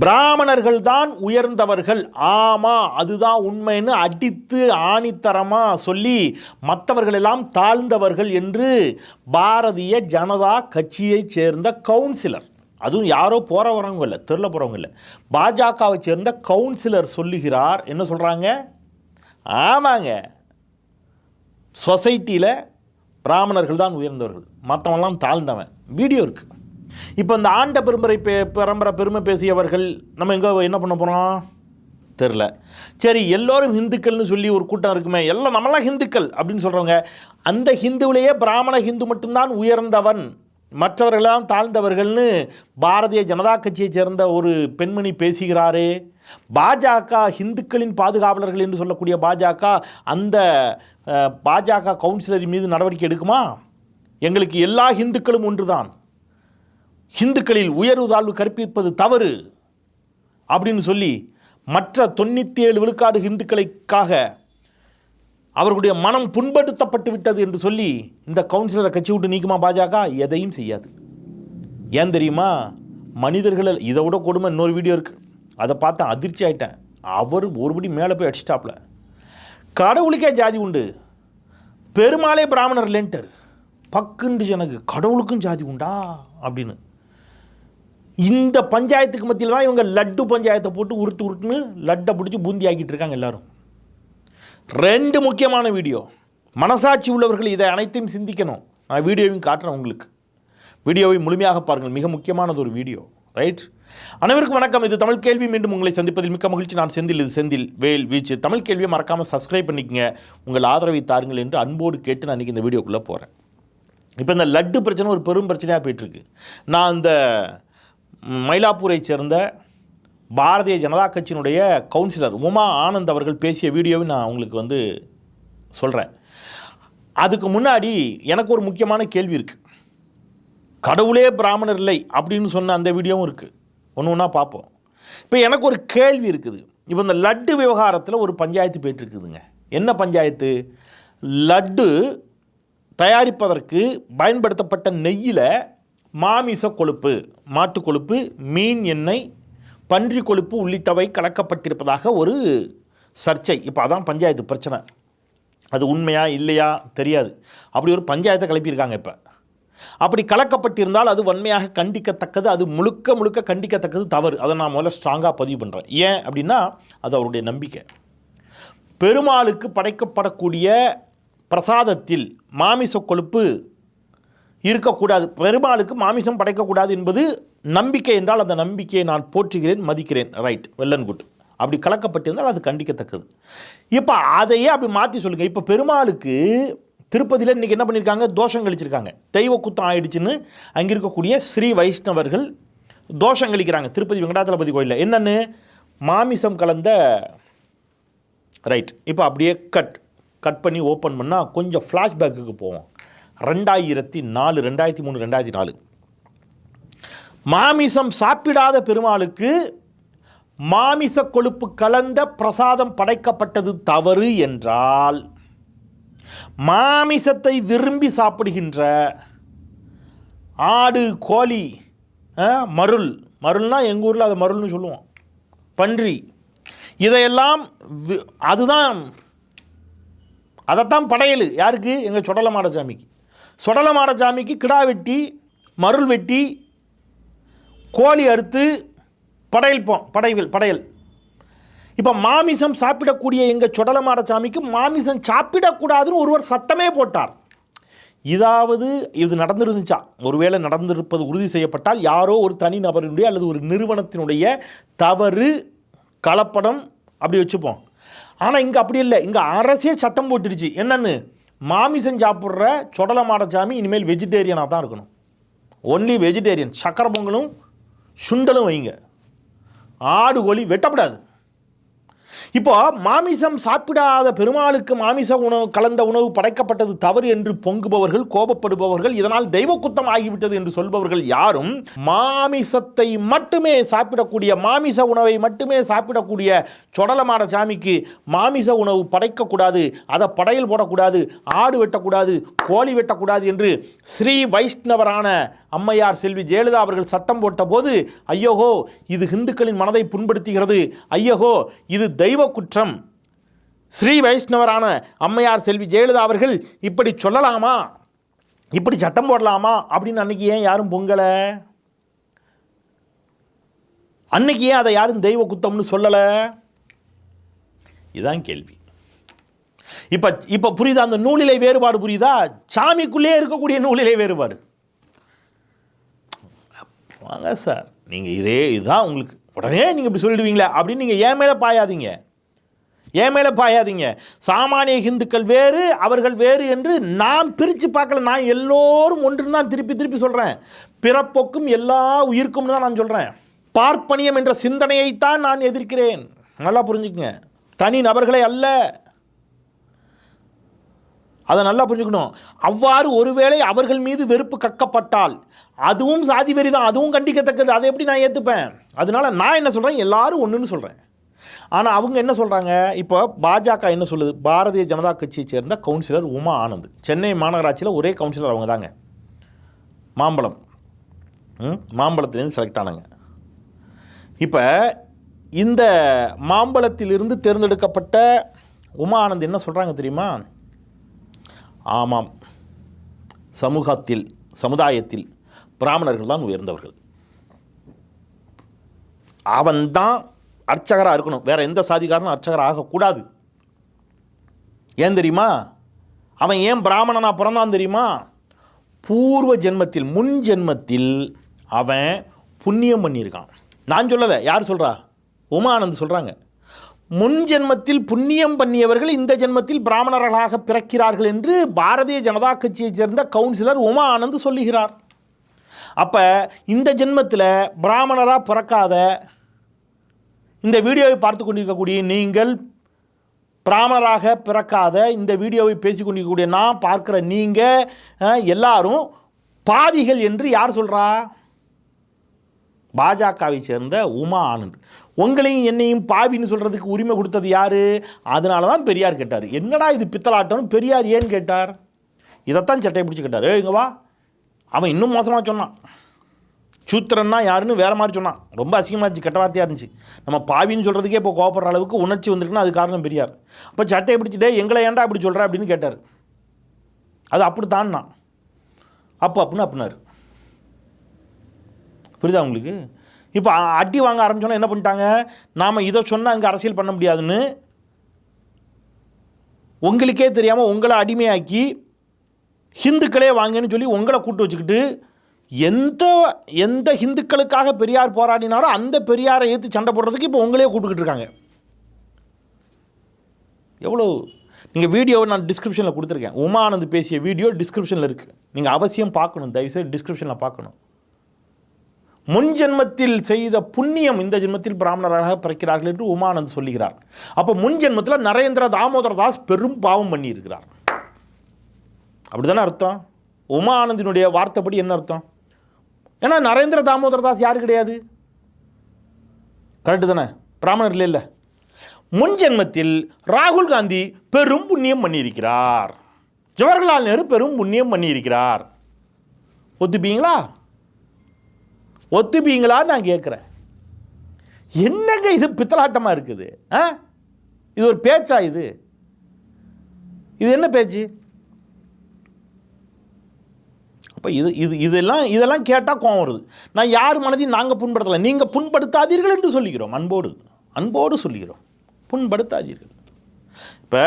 பிராமணர்கள் தான் உயர்ந்தவர்கள். ஆமா அதுதான் உண்மைன்னு அடித்து ஆணித்தரமா சொல்லி மற்றவர்கள் எல்லாம் தாழ்ந்தவர்கள் என்று பாரதிய ஜனதா கட்சியைச் சேர்ந்த கவுன்சிலர். அதுவும் யாரோ போகிறவரவங்க இல்லை தெரில போகிறவங்க இல்லை. பாஜகவை சேர்ந்த கவுன்சிலர் சொல்லுகிறார். என்ன சொல்கிறாங்க ஆமாங்க. சொசைட்டியில் பிராமணர்கள் தான் உயர்ந்தவர்கள். மற்றவெல்லாம் தாழ்ந்தவன். வீடியோ இருக்குது இப்போ இந்த ஆண்ட பெரும்பரை பே பரம்பரை பெருமை பேசியவர்கள் நம்ம எங்கே என்ன பண்ண போகிறோம் தெரில சரி எல்லோரும் ஹிந்துக்கள்னு சொல்லி ஒரு கூட்டம் இருக்குமே எல்லாம் நம்மளாம் ஹிந்துக்கள் அப்படின்னு சொல்கிறவங்க அந்த ஹிந்துவிலேயே பிராமண ஹிந்து மட்டும்தான் உயர்ந்தவன். மற்றவர்களெல்லாம் தாழ்ந்தவர்கள்னு பாரதிய ஜனதா கட்சியைச் சேர்ந்த ஒரு பெண்மணி பேசுகிறாரே. பாஜக ஹிந்துக்களின் பாதுகாவலர்கள் என்று சொல்லக்கூடிய பாஜக அந்த பாஜக கவுன்சிலரின் மீது நடவடிக்கை எடுக்குமா? எங்களுக்கு எல்லா ஹிந்துக்களும் ஒன்றுதான். ஹிந்துக்களில் உயர்வு தாழ்வு கற்பிப்பது தவறு அப்படின்னு சொல்லி மற்ற தொண்ணூற்றி ஏழு விழுக்காடு ஹிந்துக்களுக்காக அவர்களுடைய மனம் புண்படுத்தப்பட்டு விட்டது என்று சொல்லி இந்த கவுன்சிலரை கட்சி விட்டு நீக்குமா பாஜக? எதையும் செய்யாது. ஏன் தெரியுமா? மனிதர்களை இதை விட கொடுமை இன்னொரு வீடியோ இருக்குது அதை பார்த்தேன் அதிர்ச்சி ஆயிட்டேன். அவர் ஒருபடி மேலே போய் அடிச்சிட்டாப்ல கடவுளுக்கே ஜாதி உண்டு. பெருமாளே பிராமணர் லென்டர் பக்குண்டு எனக்கு கடவுளுக்கும் ஜாதி உண்டா? அப்படின்னு. இந்த பஞ்சாயத்துக்கு மத்தியில் தான் இவங்க லட்டு பஞ்சாயத்தை போட்டு உருட்டு உருட்டுன்னு லட்டை பிடிச்சி பூந்தி ஆக்கிட்டு இருக்காங்க எல்லாரும். ரெண்டு முக்கியமான வீடியோ. மனசாட்சி உள்ளவர்கள் இதை அனைத்தையும் சிந்திக்கணும். நான் வீடியோவையும் காட்டுறேன் உங்களுக்கு. வீடியோவை முழுமையாக பாருங்கள். மிக முக்கியமானது ஒரு வீடியோ. ரைட் அனைவருக்கும் வணக்கம். இது தமிழ் கேள்வி. மீண்டும் உங்களை சந்திப்பதில் மிக்க மகிழ்ச்சி. நான் செந்தில். இது செந்தில் வேல் வீச்சு. தமிழ் கேள்வியை மறக்காமல் சப்ஸ்கிரைப் பண்ணிக்கங்க. உங்கள் ஆதரவை தாருங்கள் என்று அன்போடு கேட்டு நான் இன்றைக்கி இந்த வீடியோக்குள்ளே போகிறேன் இப்போ இந்த லட்டு பிரச்சனை ஒரு பெரும் பிரச்சனையாக போயிட்டுருக்கு நான் இந்த மயிலாப்பூரை சேர்ந்த பாரதிய ஜனதா கட்சியினுடைய கவுன்சிலர் உமா ஆனந்த் அவர்கள் பேசிய வீடியோவை நான் உங்களுக்கு வந்து சொல்கிறேன் அதுக்கு முன்னாடி எனக்கு ஒரு முக்கியமான கேள்வி இருக்குது கடவுளே பிராமணர் இல்லை அப்படின்னு சொன்ன அந்த வீடியோவும் இருக்குது ஒன்று ஒன்றா பார்ப்போம். இப்போ எனக்கு ஒரு கேள்வி இருக்குது. இப்போ இந்த லட்டு விவகாரத்தில் ஒரு பஞ்சாயத்து போயிட்டுருக்குதுங்க என்ன பஞ்சாயத்து? லட்டு தயாரிப்பதற்கு பயன்படுத்தப்பட்ட நெய்யில் மாமிச கொழுப்பு மாட்டு கொழுப்பு மீன் எண்ணெய் பன்றி கொழுப்பு உள்ளிட்டவை கலக்கப்பட்டிருப்பதாக ஒரு சர்ச்சை. இப்போ அதான் பஞ்சாயத்து பிரச்சனை. அது உண்மையா இல்லையா தெரியாது. அப்படி ஒரு பஞ்சாயத்தை கிளப்பியிருக்காங்க இப்போ. அப்படி கலக்கப்பட்டிருந்தால் அது வன்மையாக கண்டிக்கத்தக்கது அது முழுக்க முழுக்க கண்டிக்கத்தக்கது தவறு. அதை நான் முதல்ல ஸ்ட்ராங்காக பதிவு பண்ணுறேன் ஏன் அப்படின்னா அது அவருடைய நம்பிக்கை. பெருமாளுக்கு படைக்கப்படக்கூடிய பிரசாதத்தில் மாமிச கொழுப்பு இருக்கக்கூடாது. பெருமாளுக்கு மாமிசம் படைக்கக்கூடாது என்பது நம்பிக்கை என்றால் அந்த நம்பிக்கையை நான் போற்றுகிறேன் மதிக்கிறேன். ரைட் வெல் அண்ட் குட் அப்படி கலக்கப்பட்டிருந்தால் அது கண்டிக்கத்தக்கது. இப்போ அதையே அப்படி மாற்றி சொல்லுங்கள் இப்போ பெருமாளுக்கு திருப்பதியில் இன்றைக்கி என்ன பண்ணியிருக்காங்க தோஷம் கழிச்சிருக்காங்க. தெய்வ குத்தம் ஆயிடுச்சுன்னு அங்கே இருக்கக்கூடிய ஸ்ரீ வைஷ்ணவர்கள் தோஷம் கழிக்கிறாங்க. திருப்பதி வெங்கடாச்சலபதி கோயிலில். என்னென்னு? மாமிசம் கலந்த ரைட் இப்போ அப்படியே கட் கட் பண்ணி ஓப்பன் பண்ணால் கொஞ்சம் ஃப்ளாஷ்பேக்குக்கு போவோம். ரெண்டாயிரத்தி நாலு ரெண்டாயிரத்தி மூணு ரெண்டாயிரத்தி நாலு. மாமிசம் சாப்பிடாத பெருமாளுக்கு மாமிச கொழுப்பு கலந்த பிரசாதம் படைக்கப்பட்டது தவறு என்றால் மாமிசத்தை விரும்பி சாப்பிடுகின்ற ஆடு கோழி மருள். மருள்னா எங்கள் ஊரில் அதை மருள்னு சொல்லுவோம். பன்றி. இதையெல்லாம் வி- அதுதான் அதைத்தான் படையல். யாருக்கு? எங்கள் சொடலமாட சாமிக்கு. சொடலமாட சாமிக்கு கிடா வெட்டி மருள் வெட்டி கோழி அறுத்து படையல் போ படையல் படையல். இப்போ மாமிசம் சாப்பிடக்கூடிய எங்கள் சொடலமாட சாமிக்கு மாமிசம் சாப்பிடக்கூடாதுன்னு ஒருவர் சட்டமே போட்டார். இதாவது இது நடந்திருந்துச்சா? ஒருவேளை நடந்திருப்பது உறுதி செய்யப்பட்டால் யாரோ ஒரு தனி நபரினுடைய அல்லது ஒரு நிறுவனத்தினுடைய தவறு கலப்படம் அப்படி வச்சுப்போம். ஆனால் இங்கே அப்படி இல்லை. இங்கே அரசே சட்டம் போட்டுடுச்சு. என்னென்னு? மாமிசம் சாப்பிட்ற சொடலமாட சாமி இனிமேல் வெஜிடேரியனாக தான் இருக்கணும். ஒன்லி வெஜிடேரியன் சக்கரை பொங்கலும் சுண்டலும் வைங்க. ஆடு கோழி வெட்டப்படாது. இப்போ மாமிசம் சாப்பிடாத பெருமாளுக்கு மாமிச உணவு கலந்த உணவு படைக்கப்பட்டது தவறு என்று பொங்குபவர்கள் கோபப்படுபவர்கள் இதனால் தெய்வ குத்தம் ஆகிவிட்டது என்று சொல்பவர்கள் யாரும் மாமிசத்தை மட்டுமே சாப்பிடக்கூடிய மாமிச உணவை மட்டுமே சாப்பிடக்கூடிய சொடலமான சாமிக்கு மாமிச உணவு படைக்கக்கூடாது அதை படையல் போடக்கூடாது ஆடு வெட்டக்கூடாது கோழி வெட்டக்கூடாது என்று ஸ்ரீ வைஷ்ணவரான அம்மையார் செல்வி ஜெயலலிதா அவர்கள் சட்டம் போட்ட போது ஐயோகோ இது இந்துக்களின் மனதை புண்படுத்துகிறது. ஐயோகோ இது தெய்வ குற்றம். ஸ்ரீ வைஷ்ணவரான அம்மையார் செல்வி ஜெயலலிதா அவர்கள் இப்படி சொல்லலாமா? இப்படி சட்டம் போடலாமா? அப்படின்னு அன்னைக்கு ஏன் யாரும் பொங்கலை? அன்னைக்கு ஏன் அதை யாரும் தெய்வ குத்தம்னு சொல்லலை? இதுதான் கேள்வி. இப்போ இப்போ புரியுதா அந்த நூலிலை வேறுபாடு புரியுதா? சாமிக்குள்ளே இருக்கக்கூடிய நூலிலை வேறுபாடு. வாங்க சார் நீங்கள் இதே இதுதான் உங்களுக்கு. உடனே நீங்கள் இப்படி சொல்லிடுவீங்களே அப்படின்னு நீங்கள் ஏன் மேலே பாயாதீங்க. ஏன் மேலே பாயாதீங்க. சாமானிய ஹிந்துக்கள் வேறு அவர்கள் வேறு என்று நான் பிரித்து பார்க்கல. நான் எல்லோரும் ஒன்று தான் திருப்பி திருப்பி சொல்கிறேன் பிறப்போக்கும் எல்லா உயிருக்கும்னு தான் நான் சொல்கிறேன் பார்ப்பனியம் என்ற சிந்தனையைத்தான் நான் எதிர்க்கிறேன். நல்லா புரிஞ்சுக்குங்க. தனி நபர்களை அல்ல. அதை நல்லா புரிஞ்சுக்கணும். அவ்வாறு ஒருவேளை அவர்கள் மீது வெறுப்பு கக்கப்பட்டால் அதுவும் சாதி வெறி தான் அதுவும் கண்டிக்கத்தக்கது. அதை எப்படி நான் ஏற்றுப்பேன் அதனால நான் என்ன சொல்கிறேன் எல்லாரும் ஒன்றுன்னு சொல்கிறேன் ஆனால் அவங்க என்ன சொல்கிறாங்க இப்போ பாஜக என்ன சொல்லுது? பாரதிய ஜனதா கட்சியை சேர்ந்த கவுன்சிலர் உமா ஆனந்த். சென்னை மாநகராட்சியில் ஒரே கவுன்சிலர் அவங்க தாங்க. மாம்பழம். ம், மாம்பழத்துலேருந்து செலக்ட் ஆனாங்க இப்போ இந்த மாம்பழத்திலிருந்து தேர்ந்தெடுக்கப்பட்ட உமா ஆனந்த் என்ன சொல்கிறாங்க தெரியுமா? ஆமாம். சமூகத்தில் சமுதாயத்தில் பிராமணர்கள் தான் உயர்ந்தவர்கள். அவன்தான் அர்ச்சகராக இருக்கணும். வேற எந்த சாதிக்காரனும் அர்ச்சகராக ஆகக்கூடாது. ஏன் தெரியுமா? அவன் ஏன் பிராமணனா பிறந்தான் தெரியுமா? பூர்வ ஜென்மத்தில் முன் ஜென்மத்தில் அவன் புண்ணியம் பண்ணியிருக்கான். நான் சொல்லலை. யார் சொல்கிறா உமானந்த் சொல்கிறாங்க முன் ஜென்மத்தில் புண்ணியம் பண்ணியவர்கள் இந்த ஜென்மத்தில் பிராமணர்களாக பிறக்கிறார்கள் என்று பாரதிய ஜனதா கட்சியைச் சேர்ந்த கவுன்சிலர் உமா ஆனந்த் சொல்லுகிறார். அப்போ இந்த ஜென்மத்தில் பிராமணராக பிறக்காத இந்த வீடியோவை பார்த்து கொண்டிருக்கக்கூடிய நீங்கள் பிராமணராக பிறக்காத இந்த வீடியோவை பேசி கொண்டிருக்கக்கூடிய நான் பார்க்குற நீங்கள் எல்லாரும் பாவிகள் என்று யார் சொல்கிறா பாஜகவை சேர்ந்த உமா ஆனந்த். உங்களையும் என்னையும் பாவின்னு சொல்கிறதுக்கு உரிமை கொடுத்தது யார்? அதனால தான் பெரியார் கேட்டார். என்னடா இது பித்தலாட்டம்னு பெரியார் ஏன்னு கேட்டார்? இதைத்தான் சட்டையை பிடிச்சி கேட்டார். "ஏய், வா. அவன் இன்னும் மோசமாக சொன்னான். சூத்திரன்னா யாருன்னு வேறு மாதிரி சொன்னான். ரொம்ப அசிங்கமாக இருந்துச்சு கெட்ட வார்த்தையாக இருந்துச்சு. நம்ம பாவின்னு சொல்கிறதுக்கே இப்போ கோபப்படுற அளவுக்கு உணர்ச்சி வந்திருக்குன்னா அது காரணம் பெரியார். அப்போ சட்டையை பிடிச்சிட்டே எங்களை ஏன்டா அப்படி சொல்கிற அப்படின்னு கேட்டார். அது அப்படி தான்னா. அப்போ அப்படின்னு அப்படின்னாரு. புரியுதா உங்களுக்கு? இப்போ அட்டி அடி வாங்க ஆரம்பிச்சோன்னா என்ன பண்ணிட்டாங்க? நாம் இதை சொன்னால் அங்கே அரசியல் பண்ண முடியாதுன்னு உங்களுக்கே தெரியாமல் உங்களை அடிமையாக்கி ஹிந்துக்களே வாங்கன்னு சொல்லி உங்களை கூட்டு வச்சுக்கிட்டு எந்த எந்த ஹிந்துக்களுக்காக பெரியார் போராடினாரோ அந்த பெரியாரை ஏற்று சண்டை போடுறதுக்கு இப்போ உங்களே கூப்பிட்டுக்கிட்டு இருக்காங்க. எவ்வளோ நீங்கள் வீடியோவை நான் டிஸ்கிரிப்ஷனில் கொடுத்துருக்கேன். உமானந்த் பேசிய வீடியோ டிஸ்கிரிப்ஷனில் இருக்குது நீங்கள் அவசியம் பார்க்கணும். தயவுசெய்து டிஸ்கிரிப்ஷனில் பார்க்கணும். முன் ஜென்மத்தில் செய்த புண்ணியம் இந்த ஜென்மத்தில் பிராமணராக பிறக்கிறார்கள் என்று உமானந்த் சொல்லுகிறார். அப்போ முன் ஜென்மத்தில் நரேந்திர தாமோதர தாஸ் பெரும் பாவம் பண்ணியிருக்கிறார். அப்படி தானே அர்த்தம்? உமா ஆனந்தினுடைய வார்த்தைப்படி என்ன அர்த்தம்? ஏன்னா நரேந்திர தாமோதர தாஸ் யாரு கிடையாது? கரெக்டு தானே? பிராமணர் இல்லை இல்லை முன் ஜென்மத்தில் ராகுல் காந்தி பெரும் புண்ணியம் பண்ணியிருக்கிறார். ஜவஹர்லால் நேரு பெரும் புண்ணியம் பண்ணியிருக்கிறார். ஒத்துப்பீங்களா? ஒத்துப்பீங்களா நான் கேட்குறேன். என்னங்க இது பித்தலாட்டமாக இருக்குது? ஆ? இது ஒரு பேச்சா இது? இது என்ன பேச்சு? அப்போ இது இது இதெல்லாம் இதெல்லாம் கேட்டால் கோவம் வருது. நான் யார் மனதையும் நாங்கள் புண்படுத்தலை. நீங்கள் புண்படுத்தாதீர்கள் என்று சொல்லுகிறோம். அன்போடு அன்போடு சொல்லுகிறோம். புண்படுத்தாதீர்கள். இப்போ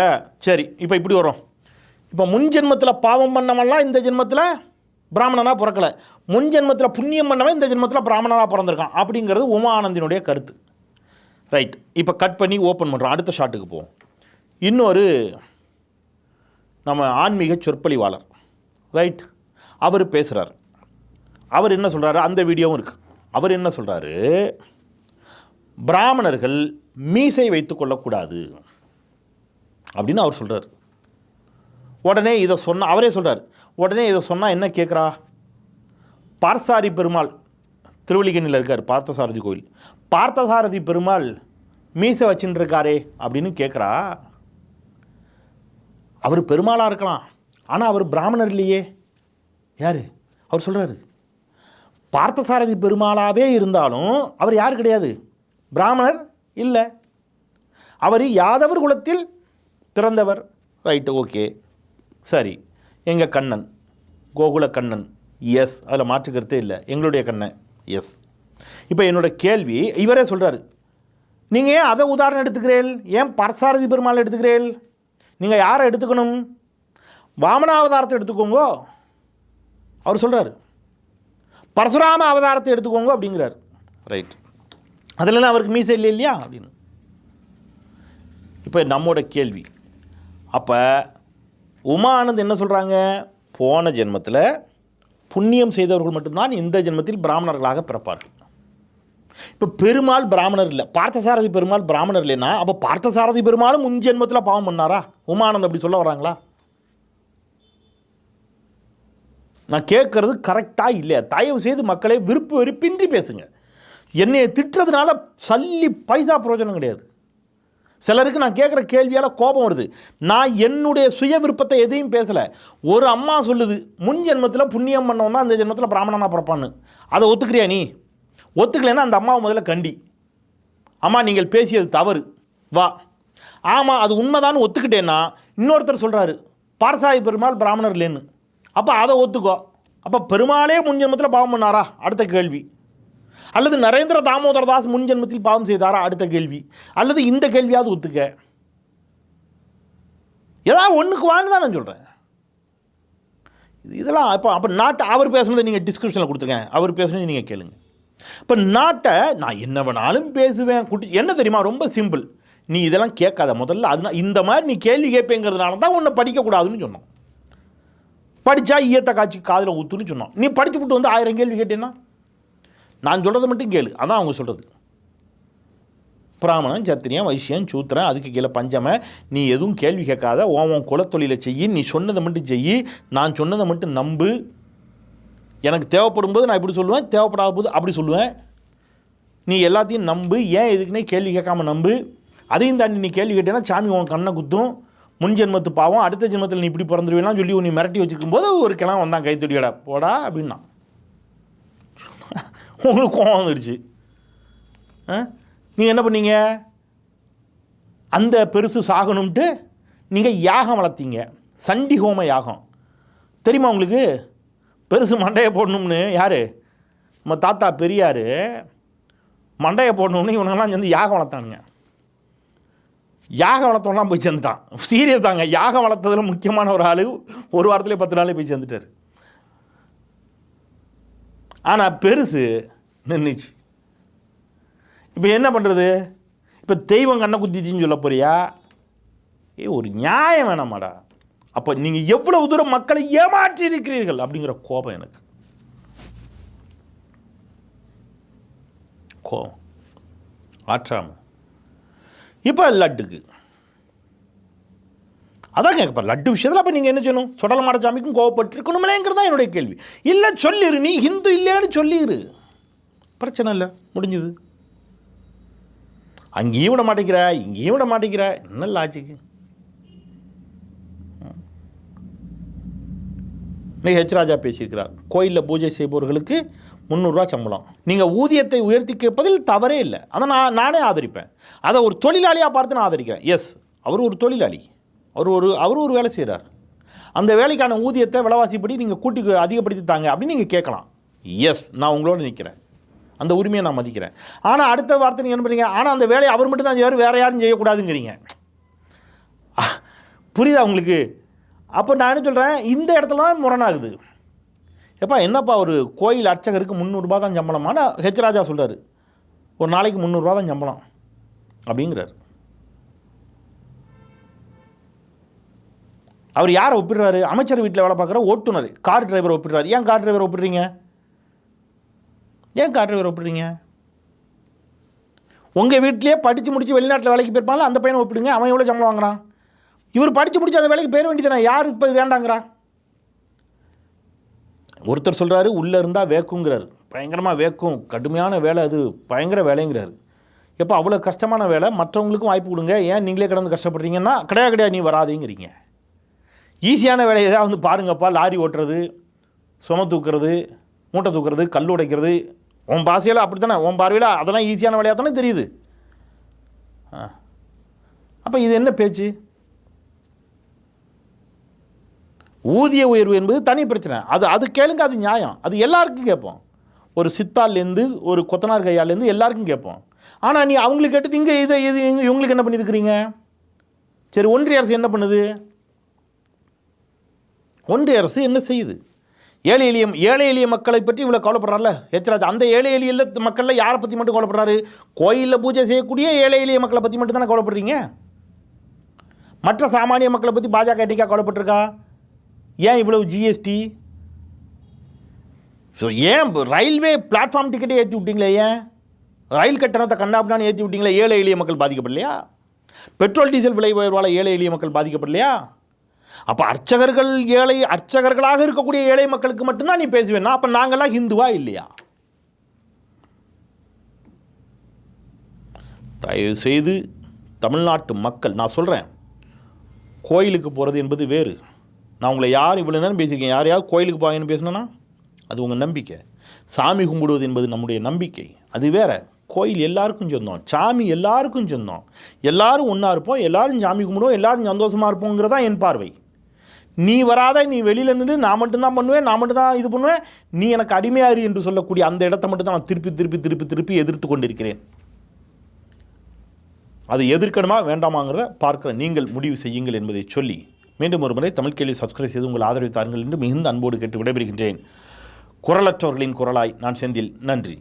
சரி இப்போ இப்படி வரும். இப்போ முன் ஜென்மத்தில் பாவம் பண்ணவன்லாம் இந்த ஜென்மத்தில் பிராமணனாக பிறக்கலை. முன் ஜென்மத்தில் புண்ணியம் பண்ணவன் இந்த ஜென்மத்தில் பிராமணனாக பிறந்திருக்கான். அப்படிங்கிறது உமா ஆனந்தினுடைய கருத்து. ரைட் இப்போ கட் பண்ணி ஓப்பன் பண்ணுறோம் அடுத்த ஷாட்டுக்கு போவோம். இன்னொரு நம்ம ஆன்மீக சொற்பொழிவாளர். ரைட் அவர் பேசுகிறார் அவர் என்ன சொல்கிறாரு அந்த வீடியோவும் இருக்குது அவர் என்ன சொல்கிறாரு பிராமணர்கள் மீசை வைத்து கொள்ளக்கூடாது அப்படின்னு அவர் சொல்கிறார் உடனே இதை சொன்ன அவரே சொல்கிறார் உடனே இதை சொன்னால் என்ன கேட்குறா? பார்த்தாரி பெருமாள் திருவள்ளிக்கண்ணில் இருக்கார் பார்த்தசாரதி கோயில் பார்த்தசாரதி பெருமாள் மீசை வச்சுட்டு இருக்காரே அப்படின்னு கேட்குறா. அவர் பெருமாளாக இருக்கலாம். ஆனால் அவர் பிராமணர் இல்லையே. யார்? அவர் சொல்கிறாரு பார்த்தசாரதி பெருமாளாகவே இருந்தாலும் அவர் யார் கிடையாது? பிராமணர் இல்லை. அவர் யாதவர் குலத்தில் பிறந்தவர். Right okay. சரி. எங்கள் கண்ணன்? கோகுல கண்ணன். எஸ் அதில் மாற்று கருத்தே இல்லை. எங்களுடைய கண்ணன். எஸ் இப்போ என்னோட கேள்வி இவரே சொல்கிறாரு நீங்கள் ஏன் அதை உதாரணம் எடுத்துக்கிறீர்கள் ஏன் பரசாரதி பெருமாள் எடுத்துக்கிறேன் நீங்கள் யாரை எடுத்துக்கணும்? வாமனாவதாரத்தை எடுத்துக்கோங்க. அவர் சொல்கிறாரு பரசுராம அவதாரத்தை எடுத்துக்கோங்க அப்படிங்கிறார். ரைட் அதிலலாம் அவருக்கு மீசை இல்லை இல்லையா அப்படின்னு. இப்போ நம்மோட கேள்வி. அப்போ உமா ஆனந்த் என்ன சொல்கிறாங்க போன ஜென்மத்தில் புண்ணியம் செய்தவர்கள் மட்டும்தான் இந்த ஜென்மத்தில் பிராமணர்களாக பிறப்பார்கள். இப்போ பெருமாள் பிராமணர் இல்லை. பார்த்தசாரதி பெருமாள் பிராமணர் இல்லைன்னா அப்போ பார்த்தசாரதி பெருமாளும் முன் ஜென்மத்தில் பாவம் பண்ணாரா? உமானந்த் அப்படி சொல்ல வராங்களா நான் கேட்குறது கரெக்டாக இல்லையா? தயவு செய்து மக்களை விருப்பு வெறுப்பின்றி பேசுங்க. என்னையை திட்டுறதுனால சல்லி பைசா பிரயோஜனம் கிடையாது. சிலருக்கு நான் கேட்குற கேள்வியால் கோபம் வருது. நான் என்னுடைய சுய விருப்பத்தை எதையும் பேசலை. ஒரு அம்மா சொல்லுது முன் ஜென்மத்தில் புண்ணியம் பண்ணவன் தான் அந்த ஜென்மத்தில் பிராமணனாக பிறப்பான்னு. அதை ஒத்துக்கிறியா நீ? ஒத்துக்கலைன்னா அந்த அம்மாவை முதல்ல கண்டி. அம்மா நீங்கள் பேசியது தவறு. வா. ஆமாம் அது உண்மைதான்னு ஒத்துக்கிட்டேன்னா இன்னொருத்தர் சொல்கிறாரு பாரசாயி பெருமாள் பிராமணர் இல்லைன்னு. அப்போ அதை ஒத்துக்கோ. அப்போ பெருமாளே முன் ஜென்மத்தில் பாவம் பண்ணாரா? அடுத்த கேள்வி. அல்லது நரேந்திர தாமோதர தாஸ் முன்ஜென்மத்தில் பாவம் செய்தாரா? அடுத்த கேள்வி. அல்லது இந்த கேள்வியாவது ஒத்துக்க. ஏதாவது ஒன்றுக்கு வான்னு தான் நான் சொல்கிறேன் இதெல்லாம் இப்போ அப்போ நாட்டை அவர் பேசுனதை நீங்கள் டிஸ்கிரிப்ஷனில் கொடுத்துருக்கேன் அவர் பேசுனது நீங்கள் கேளுங்க. இப்போ நாட்டை நான் என்ன வேணாலும் பேசுவேன். குட்டி என்ன தெரியுமா? ரொம்ப சிம்பிள் நீ இதெல்லாம் கேட்காத. முதல்ல அதனால் இந்த மாதிரி நீ கேள்வி கேட்பேங்கிறதுனால தான் உன்னை படிக்கக்கூடாதுன்னு சொன்னோம். படித்தா ஈயத்த காட்சி காதில் ஊத்துன்னு சொன்னோம் நீ படித்து விட்டு வந்து ஆயிரம் கேள்வி கேட்டேன்னா? நான் சொல்கிறத மட்டும் கேளு. அதான் அவங்க சொல்கிறது பிராமணன் சத்திரியன் வைசியன் சூத்திரன் அதுக்கு கீழே பஞ்சம நீ எதுவும் கேள்வி கேட்காத ஓவன் உன் குலத்தொழிலை செய்யி நீ சொன்னதை மட்டும் செய்யி நான் சொன்னதை மட்டும் நம்பு. எனக்கு தேவைப்படும் போது நான் இப்படி சொல்லுவேன் தேவைப்படாத போது அப்படி சொல்லுவேன். நீ எல்லாத்தையும் நம்பு. ஏன் எதுக்குன்னே கேள்வி கேட்காம நம்பு. அதையும் தாண்டி நீ கேள்வி கேட்டேன்னா சாமி உன் கண்ணை குத்தும். முன் ஜென்மத்து பாவம் அடுத்த ஜென்மத்தில் நீ இப்படி பிறந்துருவேலாம் சொல்லி உன்னை மிரட்டி வச்சுருக்கும் போது ஒரு கிளம் வந்தான் கைத்தொடியடா போடா அப்படின்னா. உங்களுக்கு கோவம் வந்துடுச்சு நீங்கள் என்ன பண்ணீங்க? அந்த பெருசு சாகணும்ட்டு நீங்கள் யாகம் வளர்த்தீங்க. சண்டி ஹோம யாகம். தெரியுமா உங்களுக்கு? பெருசு மண்டையை போடணும்னு. யார்? நம்ம தாத்தா பெரியார். மண்டையை போடணும்னு இவனுங்கெல்லாம் சேர்ந்து யாகம் வளர்த்தானுங்க. யாக வளர்த்தவங்களாம் போய் சேர்ந்துட்டான். சீரியஸ் தாங்க. யாக வளர்த்ததில் முக்கியமான ஒரு ஆள் ஒரு வாரத்திலே பத்து நாளே போய் சேர்ந்துட்டார். ஆனால் பெருசு நின்றுச்சு இப்போ என்ன பண்ணுறது இப்போ தெய்வம் கண்ணை குத்திச்சின்னு சொல்ல போறியா? ஏ ஒரு நியாயம் வேணாமாடா. அப்போ நீங்கள் எவ்வளவு தூரம் மக்களை ஏமாற்றி இருக்கிறீர்கள் அப்படிங்கிற கோபம் எனக்கு. கோபம். ஆற்றாமல் இப்போ லட்டுக்கு. அதான் இப்போ லட்டு விஷயத்தில் அப்போ நீங்கள் என்ன செய்யணும்? சுடல மாடசாமிக்கும் கோவப்பட்டிருக்கணுமேங்கிறது தான் என்னுடைய கேள்வி. இல்லை சொல்லிடு நீ ஹிந்து இல்லையான்னு சொல்லிடு பிரச்சனை இல்லை முடிஞ்சுது. அங்கேயும் விட மாட்டேங்கிற இங்கேயும் விட மாட்டேங்கிற. என்ன லாஜிக்கு இன்னைக்கு ஹெச் ராஜா பேசியிருக்கிறார். கோயிலில் பூஜை செய்பவர்களுக்கு முந்நூறுரூவா சம்பளம். நீங்கள் ஊதியத்தை உயர்த்தி கேட்பதில் தவறே இல்லை. அதை நான் நானே ஆதரிப்பேன். அதை ஒரு தொழிலாளியாக பார்த்து நான் ஆதரிக்கிறேன். எஸ் அவர் ஒரு தொழிலாளி. அவர் ஒரு அவர் ஒரு வேலை செய்கிறார் அந்த வேலைக்கான ஊதியத்தை விலைவாசிப்படி நீங்கள் கூட்டி அதிகப்படுத்தி தாங்க அப்படின்னு நீங்கள் கேட்கலாம். எஸ் நான் உங்களோட நிற்கிறேன் அந்த உரிமையை நான் மதிக்கிறேன். ஆனால் அடுத்த வார்த்தை நீங்கள் என்ன பண்ணுறீங்க ஆனால் அந்த வேலையை அவர் மட்டும் தான் செய்வார் வேறு யாரும் செய்யக்கூடாதுங்கிறீங்க. புரியுதா உங்களுக்கு? அப்போ நான் என்ன சொல்கிறேன் இந்த இடத்துல தான் முரணாகுது. எப்பா என்னப்பா ஒரு கோயில் அர்ச்சகருக்கு முந்நூறுரூபா தான் சம்பளம்? ஆனால் ஹெச் ராஜா சொல்கிறார் ஒரு நாளைக்கு முந்நூறுரூவா தான் சம்பளம். அப்படிங்கிறார். அவர் யாரை ஒப்பிடுறாரு? அமைச்சர் வீட்டில் வேலை பார்க்குற ஓட்டுநர். கார் டிரைவர் ஒப்பிடுறாரு. ஏன் கார் டிரைவரை ஒப்பிடுறீங்க? ஏன் கார் டிரைவர் ஒப்பிடுறீங்க? உங்கள் வீட்டிலேயே படித்து முடித்து வெளிநாட்டில் வேலைக்கு போயிருப்பாங்களா அந்த பையனை ஒப்பிடுங்க. அவன் எவ்வளோ சம்பளம் வாங்குறான்? இவர் படித்து முடித்து அந்த வேலைக்கு போயிட வேண்டியதானே யார் இப்போ வேண்டாங்கிறா? ஒருத்தர் சொல்கிறாரு உள்ளே இருந்தால் வேக்குங்கிறார். பயங்கரமாக வேக்கும். கடுமையான வேலை அது. பயங்கர வேலைங்கிறார். எப்போ அவ்வளோ கஷ்டமான வேலை? மற்றவங்களுக்கும் வாய்ப்பு கொடுங்க. ஏன் நீங்களே கடந்து கஷ்டப்படுறீங்கன்னா கிடையாது கிடையாது நீ வராதீங்கிறீங்க. ஈஸியான வேலையை ஏதாவது வந்து பாருங்கப்பா. லாரி ஓட்டுறது சும தூக்குறது மூட்டை தூக்குறது கல் உடைக்கிறது. உன் பாசையில் அப்படி தானே உன் பார்வையில் அதெல்லாம் ஈஸியான வேலையாக தானே தெரியுது. அப்போ இது என்ன பேச்சு? ஊதிய உயர்வு என்பது தனி பிரச்சனை. அது அது கேளுங்க அது நியாயம். அது எல்லாருக்கும் கேட்போம். ஒரு சித்தால்லேருந்து ஒரு கொத்தனார் கையாலேருந்து எல்லாருக்கும் கேட்போம். ஆனால் நீ அவங்களுக்கு கேட்டு நீங்கள் இதை இது இவங்களுக்கு என்ன பண்ணியிருக்கிறீங்க? சரி ஒன்றிய அரசு என்ன பண்ணுது? ஒன்றிய அரசு என்ன செய்யுது? ஏழை எளிய ஏழை எளிய மக்களை பற்றி இவ்வளோ கவலைப்படுறாருல? எச்சராஜ் அந்த ஏழை எளிய மக்களில் யாரை பற்றி மட்டும் கவலைப்படுறாரு? கோயிலில் பூஜை செய்யக்கூடிய ஏழை எளிய மக்களை பற்றி மட்டும் தானே கவலைப்படுறீங்க? மற்ற சாமானிய மக்களை பற்றி பாஜக எட்டிக்கா கவலைப்பட்டிருக்கா? ஏன் இவ்வளவு ஜிஎஸ்டி ஸோ ஏன் ரயில்வே பிளாட்ஃபார்ம் டிக்கெட்டே ஏற்றி விட்டீங்களே ஏன்? ரயில் கட்டணத்தை கண்ணாப்பினான்னு ஏற்றி விட்டீங்களே? ஏழை எளிய மக்கள் பாதிக்கப்படலையா? பெட்ரோல் டீசல் விலை உயர்வால் ஏழை எளிய மக்கள் பாதிக்கப்படலையா? அப்போ அர்ச்சகர்கள் ஏழை அர்ச்சகர்களாக இருக்கக்கூடிய ஏழை மக்களுக்கு மட்டும்தான் நீ பேசுவேன்னா அப்போ நாங்கள்லாம் ஹிந்துவா இல்லையா? தயவு செய்து தமிழ்நாட்டு மக்கள் நான் சொல்கிறேன் கோயிலுக்கு போகிறது என்பது வேறு. நான் உங்களை யார் இவ்வளோ நேரம் பேசியிருக்கேன்? யாரையாவது கோயிலுக்கு போவாங்கன்னு பேசணுன்னா அது உங்கள் நம்பிக்கை. சாமி கும்பிடுவது என்பது நம்முடைய நம்பிக்கை. அது வேற. கோயில் எல்லாருக்கும் சொந்தம். சாமி எல்லாருக்கும் சொந்தம். எல்லாரும் ஒன்றா இருப்போம் எல்லாரும் சாமி கும்பிடுவோம் எல்லாரும் சந்தோஷமாக இருப்போங்கிறதா என் பார்வை. நீ வராத நீ வெளியில் நின்று நான் மட்டும்தான் பண்ணுவேன் நான் மட்டும்தான் இது பண்ணுவேன். நீ எனக்கு அடிமையாரு என்று சொல்லக்கூடிய அந்த இடத்த மட்டும் தான் நான் திருப்பி திருப்பி திருப்பி திருப்பி எதிர்த்து கொண்டிருக்கிறேன். அதை எதிர்க்கணுமா வேண்டாமாங்கிறத பார்க்குற நீங்கள் முடிவு செய்யுங்கள் என்பதை சொல்லி மீண்டும் ஒரு முறை தமிழ் கேள்வி சப்ஸ்கிரைப் செய்து உங்கள் ஆதரவை தாருங்கள் என்று மிகுந்த அன்போடு கேட்டு விடைபெறுகின்றேன். குரலற்றவர்களின் குரலாய் நான் செந்தில். நன்றி.